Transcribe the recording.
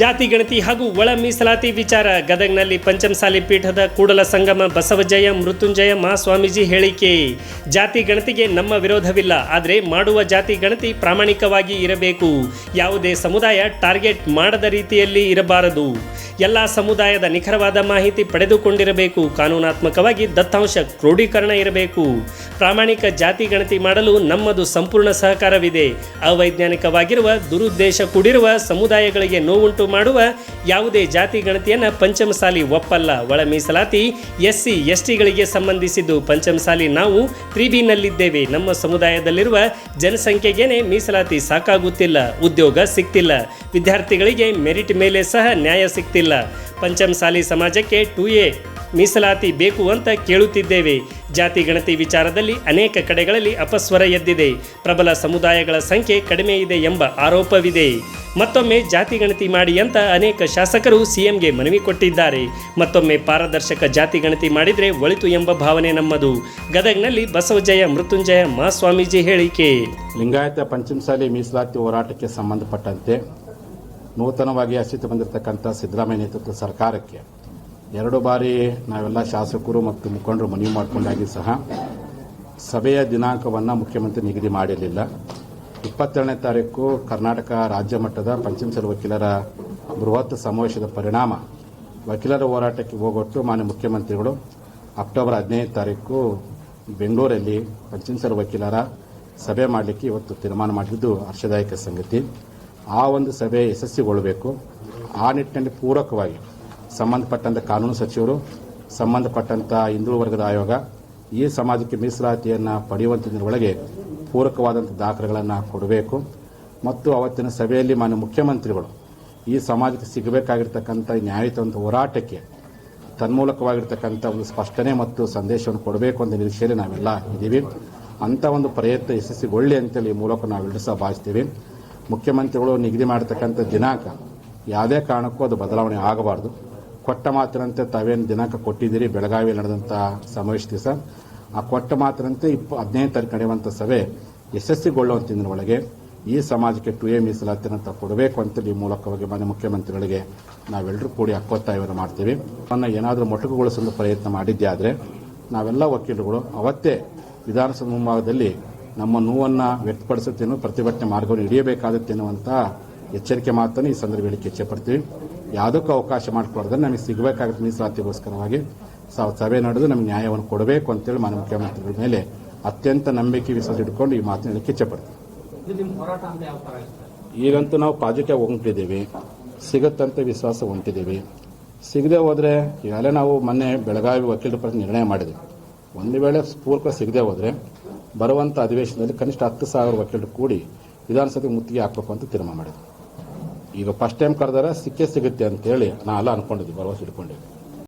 ಜಾತಿ ಗಣತಿ ಹಾಗೂ ಒಳ ಮೀಸಲಾತಿ ವಿಚಾರ. ಗದಗ್ನಲ್ಲಿ ಪಂಚಮಸಾಲಿ ಪೀಠದ ಕೂಡಲ ಸಂಗಮ ಬಸವಜಯ ಮೃತ್ಯುಂಜಯ ಮಹಾಸ್ವಾಮೀಜಿ ಹೇಳಿಕೆ. ಜಾತಿ ಗಣತಿಗೆ ನಮ್ಮ ವಿರೋಧವಿಲ್ಲ, ಆದರೆ ಮಾಡುವ ಜಾತಿ ಗಣತಿ ಪ್ರಾಮಾಣಿಕವಾಗಿ ಇರಬೇಕು. ಯಾವುದೇ ಸಮುದಾಯ ಟಾರ್ಗೆಟ್ ಮಾಡದ ರೀತಿಯಲ್ಲಿ ಇರಬಾರದು. ಎಲ್ಲ ಸಮುದಾಯದ ನಿಖರವಾದ ಮಾಹಿತಿ ಪಡೆದುಕೊಂಡಿರಬೇಕು. ಕಾನೂನಾತ್ಮಕವಾಗಿ ದತ್ತಾಂಶ ಕ್ರೋಢೀಕರಣ ಇರಬೇಕು. ಪ್ರಾಮಾಣಿಕ ಜಾತಿ ಗಣತಿ ಮಾಡಲು ನಮ್ಮದು ಸಂಪೂರ್ಣ ಸಹಕಾರವಿದೆ. ಅವೈಜ್ಞಾನಿಕವಾಗಿರುವ, ದುರುದ್ದೇಶ ಕೂಡಿರುವ, ಸಮುದಾಯಗಳಿಗೆ ನೋವುಂಟು ಮಾಡುವ ಯಾವುದೇ ಜಾತಿ ಗಣತಿಯನ್ನು ಪಂಚಮಸಾಲಿ ಒಪ್ಪಲ್ಲ. ಒಳ ಮೀಸಲಾತಿ ಎಸ್ಸಿ, ಎಸ್ಟಿಗಳಿಗೆ ಸಂಬಂಧಿಸಿದ್ದು. ಪಂಚಮಸಾಲಿ ನಾವು ತ್ರಿಬಿನಲ್ಲಿದ್ದೇವೆ. ನಮ್ಮ ಸಮುದಾಯದಲ್ಲಿರುವ ಜನಸಂಖ್ಯೆಗೇನೆ ಮೀಸಲಾತಿ ಸಾಕಾಗುತ್ತಿಲ್ಲ. ಉದ್ಯೋಗ ಸಿಗ್ತಿಲ್ಲ ವಿದ್ಯಾರ್ಥಿಗಳಿಗೆ ಮೆರಿಟ್ ಮೇಲೆ ಸಹ ನ್ಯಾಯ ಸಿಗ್ತಿಲ್ಲ ಪಂಚಮಸಾಲಿ ಸಮಾಜಕ್ಕೆ ಟು ಎ ಮೀಸಲಾತಿ ಬೇಕು ಅಂತ ಕೇಳುತ್ತಿದ್ದೇವೆ. ಜಾತಿ ಗಣತಿ ವಿಚಾರದಲ್ಲಿ ಅನೇಕ ಕಡೆಗಳಲ್ಲಿ ಅಪಸ್ವರ ಎದ್ದಿದೆ. ಪ್ರಬಲ ಸಮುದಾಯಗಳ ಸಂಖ್ಯೆ ಕಡಿಮೆ ಇದೆ ಎಂಬ ಆರೋಪವಿದೆ. ಮತ್ತೊಮ್ಮೆ ಜಾತಿ ಗಣತಿ ಮಾಡಿ ಅಂತ ಅನೇಕ ಶಾಸಕರು ಸಿಎಂಗೆ ಮನವಿ ಕೊಟ್ಟಿದ್ದಾರೆ. ಮತ್ತೊಮ್ಮೆ ಪಾರದರ್ಶಕ ಜಾತಿ ಗಣತಿ ಮಾಡಿದರೆ ಒಳಿತು ಎಂಬ ಭಾವನೆ ನಮ್ಮದು. ಗದಗ್ನಲ್ಲಿ ಬಸವಜಯ ಮೃತ್ಯುಂಜಯ ಮಹಾಸ್ವಾಮೀಜಿ ಹೇಳಿಕೆ. ಲಿಂಗಾಯತ ಪಂಚಮಸಾಲಿ ಮೀಸಲಾತಿ ಹೋರಾಟಕ್ಕೆ ಸಂಬಂಧಪಟ್ಟಂತೆ ನೂತನವಾಗಿ ಅಸ್ತಿತ್ವ ಬಂದಿರತಕ್ಕಂಥ ಸಿದ್ದರಾಮಯ್ಯ ನೇತೃತ್ವದ ಸರ್ಕಾರಕ್ಕೆ ಎರಡು ಬಾರಿ ನಾವೆಲ್ಲ ಶಾಸಕರು ಮತ್ತು ಮುಖಂಡರು ಮನವಿ ಮಾಡಿಕೊಂಡಾಗಿ ಸಹ ಸಭೆಯ ದಿನಾಂಕವನ್ನು ಮುಖ್ಯಮಂತ್ರಿ ನಿಗದಿ ಮಾಡಿರಲಿಲ್ಲ. ಇಪ್ಪತ್ತೆರಡನೇ ತಾರೀಕು ಕರ್ನಾಟಕ ರಾಜ್ಯ ಮಟ್ಟದ ಪಂಚಮಸಾಲಿ ವಕೀಲರ ಬೃಹತ್ ಸಮಾವೇಶದ ಪರಿಣಾಮ ವಕೀಲರ ಹೋರಾಟಕ್ಕೆ ಹೋಗೊಟ್ಟು ಮಾನ್ಯ ಮುಖ್ಯಮಂತ್ರಿಗಳು ಅಕ್ಟೋಬರ್ ಹದಿನೈದು ತಾರೀಕು ಬೆಂಗಳೂರಲ್ಲಿ ಪಂಚಮಸಾಲಿ ವಕೀಲರ ಸಭೆ ಮಾಡಲಿಕ್ಕೆ ಇವತ್ತು ತೀರ್ಮಾನ ಮಾಡಿದ್ದು ಹರ್ಷದಾಯಕ ಸಂಗತಿ. ಆ ಒಂದು ಸಭೆ ಯಶಸ್ವಿಗೊಳ್ಳಬೇಕು. ಆ ನಿಟ್ಟಿನಲ್ಲಿ ಪೂರಕವಾಗಿ ಸಂಬಂಧಪಟ್ಟಂಥ ಕಾನೂನು ಸಚಿವರು ಸಂಬಂಧಪಟ್ಟಂಥ ಹಿಂದೂ ವರ್ಗದ ಆಯೋಗ, ಈ ಸಮಾಜಕ್ಕೆ ಮೀಸಲಾತಿಯನ್ನು ಪಡೆಯುವಂಥದ್ರೊಳಗೆ ಪೂರಕವಾದಂಥ ದಾಖಲೆಗಳನ್ನು ಕೊಡಬೇಕು. ಮತ್ತು ಅವತ್ತಿನ ಸಭೆಯಲ್ಲಿ ಮಾನ್ಯ ಮುಖ್ಯಮಂತ್ರಿಗಳು ಈ ಸಮಾಜಕ್ಕೆ ಸಿಗಬೇಕಾಗಿರ್ತಕ್ಕಂಥ ನ್ಯಾಯಯುತ ಒಂದು ಹೋರಾಟಕ್ಕೆ ತನ್ಮೂಲಕವಾಗಿರ್ತಕ್ಕಂಥ ಒಂದು ಸ್ಪಷ್ಟನೆ ಮತ್ತು ಸಂದೇಶವನ್ನು ಕೊಡಬೇಕು ಅಂತ ನಿರೀಕ್ಷೆಯಲ್ಲಿ ನಾವೆಲ್ಲ ಇದ್ದೀವಿ. ಅಂಥ ಒಂದು ಪ್ರಯತ್ನ ಯಶಸ್ವಿಗೊಳ್ಳಿ ಅಂತೇಳಿ ಈ ಮೂಲಕ ನಾವೆಲ್ಲರೂ ಸಹ ಭಾವಿಸ್ತೀವಿ. ಮುಖ್ಯಮಂತ್ರಿಗಳು ನಿಗದಿ ಮಾಡತಕ್ಕಂಥ ದಿನಾಂಕ, ಯಾವುದೇ ಕಾರಣಕ್ಕೂ ಅದು ಬದಲಾವಣೆ ಆಗಬಾರ್ದು. ಕೊಟ್ಟ ಮಾತಿನಂತೆ ತಾವೇನು ದಿನಾಂಕ ಕೊಟ್ಟಿದ್ದೀರಿ? ಬೆಳಗಾವಿಯಲ್ಲಿ ನಡೆದಂಥ ಸಮಾವೇಶ ದಿವಸ. ಆ ಕೊಟ್ಟ ಮಾತಿನಂತೆ ಇಪ್ಪ, ಹದಿನೈದು ತಾರೀಕು ನಡೆಯುವಂಥ ಸಭೆ ಯಶಸ್ವಿಗೊಳ್ಳುವಂಥ ಒಳಗೆ ಈ ಸಮಾಜಕ್ಕೆ ಟು ಎ ಮೀಸಲಾತಿಯನ್ನು ತಾವು ಕೊಡಬೇಕು ಅಂತ ಈ ಮೂಲಕವಾಗಿ ಮಾನ್ಯ ಮುಖ್ಯಮಂತ್ರಿಗಳಿಗೆ ನಾವೆಲ್ಲರೂ ಕೂಡಿ ಹಕ್ಕೊತ್ತಾಯವನ್ನು ಮಾಡ್ತೀವಿ. ಅವನ್ನ ಏನಾದರೂ ಮೊಟಕುಗೊಳಿಸಲು ಪ್ರಯತ್ನ ಮಾಡಿದ್ದೇ ಆದರೆ ನಾವೆಲ್ಲ ವಕೀಲರುಗಳು ಅವತ್ತೇ ವಿಧಾನಸಭೆ ಮುಂಭಾಗದಲ್ಲಿ ನಮ್ಮ ನೋವನ್ನು ವ್ಯಕ್ತಪಡಿಸುತ್ತೇನೋ ಪ್ರತಿಭಟನೆ ಮಾರ್ಗವನ್ನು ಅನ್ನುವಂತ ಎಚ್ಚರಿಕೆ ಮಾತನ್ನು ಈ ಸಂದರ್ಭದಲ್ಲಿ ಹೇಳಿಕೆ ಇಚ್ಛೆ ಪಡ್ತೀವಿ. ಯಾವುದಕ್ಕೂ ಅವಕಾಶ ಮಾಡಿಕೊಡ್ದ್ರೆ ನಮಗೆ ಸಿಗಬೇಕಾಗುತ್ತೆ ಮೀಸಲಾತಿಗೋಸ್ಕರವಾಗಿ. ಸಭೆ ನಡೆದು ನಮಗೆ ನ್ಯಾಯವನ್ನು ಕೊಡಬೇಕು ಅಂತೇಳಿ ಮಾನ್ಯ ಮುಖ್ಯಮಂತ್ರಿಗಳ ಮೇಲೆ ಅತ್ಯಂತ ನಂಬಿಕೆ ವಿಶ್ವಾಸ ಇಟ್ಕೊಂಡು ಈ ಮಾತನ್ನ ಹೇಳಿಕೆ ಇಚ್ಛೆ ಪಡ್ತೀವಿ. ಈಗಂತೂ ನಾವು ಪಾಸಿಟಿವ್ ಹೊಂಟಿದ್ದೀವಿ. ಸಿಗುತ್ತಂತ ವಿಶ್ವಾಸ ಹೊಂಟಿದ್ದೀವಿ. ಸಿಗದೆ ಹೋದರೆ ಈಗಾಗಲೇ ನಾವು ಮೊನ್ನೆ ಬೆಳಗಾವಿ ವಕೀಲರ ಪ್ರತಿ ನಿರ್ಣಯ ಮಾಡಿದ್ವಿ. ಒಂದು ವೇಳೆ ಪೂರ್ವ ಸಿಗದೆ ಹೋದರೆ ಬರುವಂಥ ಅಧಿವೇಶನದಲ್ಲಿ ಕನಿಷ್ಠ ಹತ್ತು ಸಾವಿರ ವಕೀಲರು ಕೂಡಿ ವಿಧಾನಸಭೆ ಮುತ್ತಿಗೆ ಹಾಕಬೇಕು ಅಂತ ತೀರ್ಮಾನ ಮಾಡಿದ್ವಿ ಈಗ ಫಸ್ಟ್ ಟೈಮ್ ಕರೆದರೆ ಸಿಕ್ಕೇ ಸಿಗುತ್ತೆ ಅಂತೇಳಿ ಅಲ್ಲ ಅನ್ಕೊಂಡಿದ್ವಿ ಭರವಸೆ ಇಟ್ಕೊಂಡಿದ್ವಿ